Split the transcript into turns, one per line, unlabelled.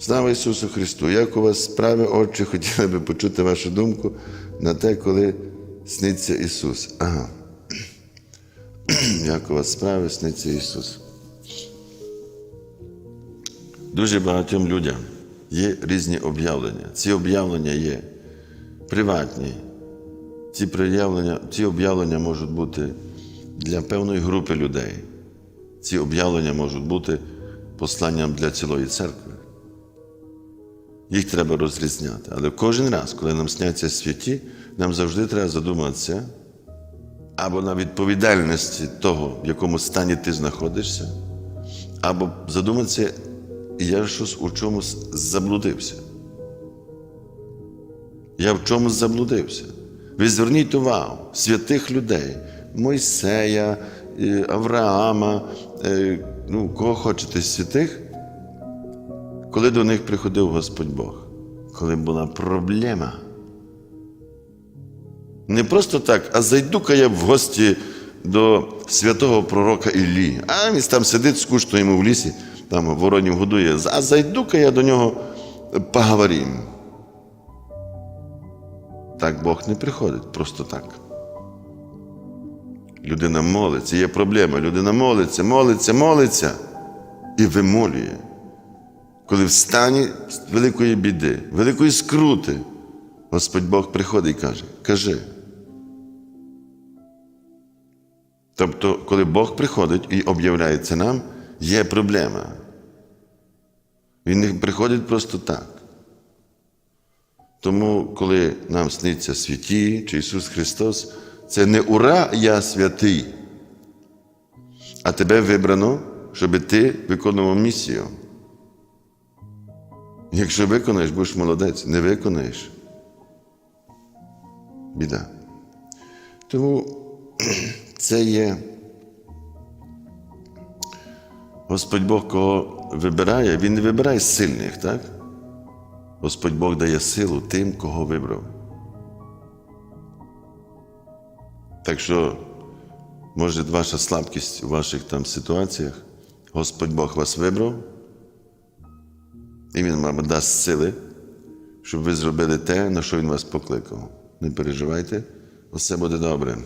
Слава Ісусу Христу! Як у вас справи, Отче, хотіли би почути вашу думку на те, коли сниться Ісус. Ага. Як у вас справи, сниться Ісус? Дуже багатьом людям є різні об'явлення. Ці об'явлення є приватні. Ці, проявлення, ці об'явлення можуть бути для певної групи людей. Ці об'явлення можуть бути посланням для цілої церкви. Їх треба розрізняти. Але кожен раз, коли нам сняться святі, нам завжди треба задуматися або на відповідальності того, в якому стані ти знаходишся, або задуматися, я щось у чомусь заблудився. Я в чомусь заблудився. Ви зверніть увагу святих людей, Мойсея, е, Авраама, е, ну, кого хочете святих, коли до них приходив Господь Бог, коли була проблема. Не просто так, а зайду-ка я в гості до святого пророка Іллі. А він там сидить, скучно йому в лісі, там воронів годує. А зайду-ка я до нього поговорим. Так Бог не приходить просто так. Людина молиться, є проблема. Людина молиться, молиться, молиться і вимолює. Коли в стані великої біди, великої скрути, Господь Бог приходить і каже: Кажи. Тобто, коли Бог приходить і об'являється нам, є проблема. Він не приходить просто так. Тому, коли нам сниться святі чи Ісус Христос, це не ура, я святий, а тебе вибрано, щоб ти виконував місію. Якщо виконаєш, будеш молодець, не виконаєш. Біда. Тому це є Господь Бог, кого вибирає, Він не вибирає сильних, так? Господь Бог дає силу тим, кого вибрав. Так що, може, ваша слабкість у ваших там ситуаціях, Господь Бог вас вибрав, і Він вам дасть сили, щоб ви зробили те, на що Він вас покликав. Не переживайте, усе буде добре.